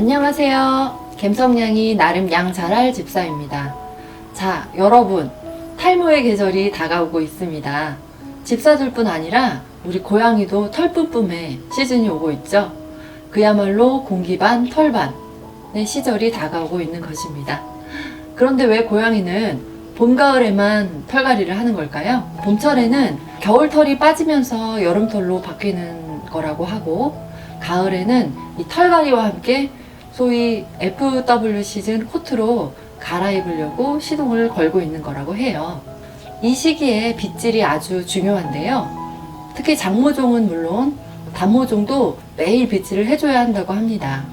안녕하세요. 갬성냥이 나름 양 잘할 집사입니다. 자, 여러분. 탈모의 계절이 다가오고 있습니다. 집사들뿐 아니라 우리 고양이도 털뿜뿜의 시즌이 오고 있죠. 그야말로 공기 반 털 반의 시절이 다가오고 있는 것입니다. 그런데 왜 고양이는 봄, 가을에만 털갈이를 하는 걸까요? 봄철에는 겨울 털이 빠지면서 여름 털로 바뀌는 거라고 하고, 가을에는 이 털갈이와 함께 소위 FW 시즌 코트로 갈아입으려고 시동을 걸고 있는 거라고 해요. 이 시기에 빗질이 아주 중요한데요. 특히 장모종은 물론 단모종도 매일 빗질을 해줘야 한다고 합니다.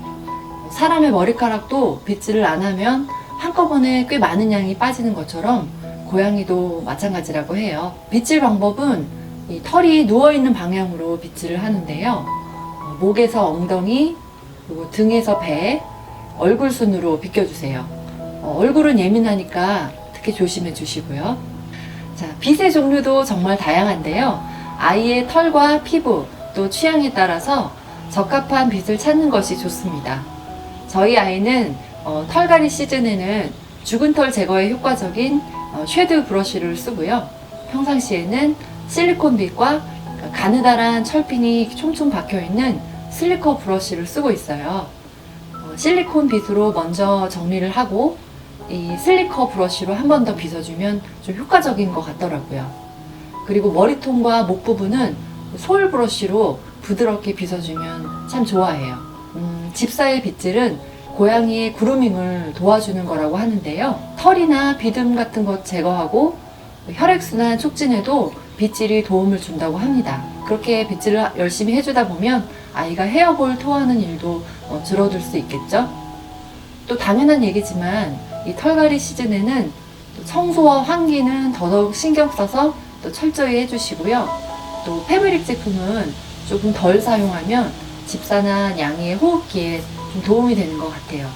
사람의 머리카락도 빗질을 안 하면 한꺼번에 꽤 많은 양이 빠지는 것처럼 고양이도 마찬가지라고 해요. 빗질 방법은 이 털이 누워있는 방향으로 빗질을 하는데요. 어, 목에서 엉덩이, 그리고 등에서 배, 얼굴 순으로 비껴주세요. 어, 얼굴은 예민하니까 특히 조심해 주시고요. 자, 빗의 종류도 정말 다양한데요. 아이의 털과 피부, 또 취향에 따라서 적합한 빗을 찾는 것이 좋습니다. 저희 아이는 어, 털갈이 시즌에는 죽은 털 제거에 효과적인 어, 쉐드 브러쉬를 쓰고요. 평상시에는 실리콘 빗과 가느다란 철핀이 총총 박혀 있는 슬리커 브러쉬를 쓰고 있어요. 어, 실리콘 빗으로 먼저 정리를 하고 이 슬리커 브러쉬로 한 번 더 빗어주면 좀 효과적인 것 같더라고요. 그리고 머리통과 목 부분은 소울 브러쉬로 부드럽게 빗어주면 참 좋아해요. 음, 집사의 빗질은 고양이의 그루밍을 도와주는 거라고 하는데요. 털이나 비듬 같은 것 제거하고 혈액순환 촉진에도 빗질이 도움을 준다고 합니다. 그렇게 빗질을 열심히 해주다 보면 아이가 헤어볼 토하는 일도 어, 줄어들 수 있겠죠. 또 당연한 얘기지만 이 털갈이 시즌에는 또 청소와 환기는 더더욱 신경 써서 또 철저히 해주시고요. 또 패브릭 제품은 조금 덜 사용하면 집사나 양이의 호흡기에 좀 도움이 되는 것 같아요.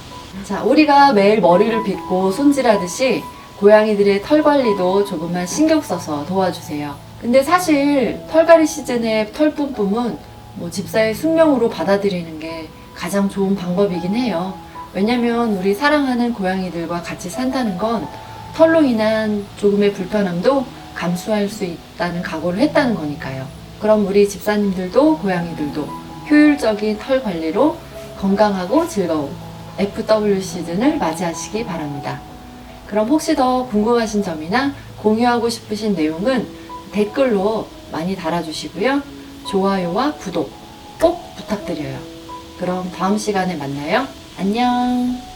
자, 우리가 매일 머리를 빗고 손질하듯이 고양이들의 털 관리도 조금만 신경 써서 도와주세요. 근데 사실 털갈이 시즌의 털 뿜뿜은 뭐 집사의 숙명으로 받아들이는 게 가장 좋은 방법이긴 해요. 왜냐면 우리 사랑하는 고양이들과 같이 산다는 건 털로 인한 조금의 불편함도 감수할 수 있다는 각오를 했다는 거니까요. 그럼 우리 집사님들도 고양이들도 효율적인 털 관리로 건강하고 즐거운 FW 시즌을 맞이하시기 바랍니다. 그럼 혹시 더 궁금하신 점이나 공유하고 싶으신 내용은 댓글로 많이 달아주시고요. 좋아요와 구독 꼭 부탁드려요. 그럼 다음 시간에 만나요. 안녕.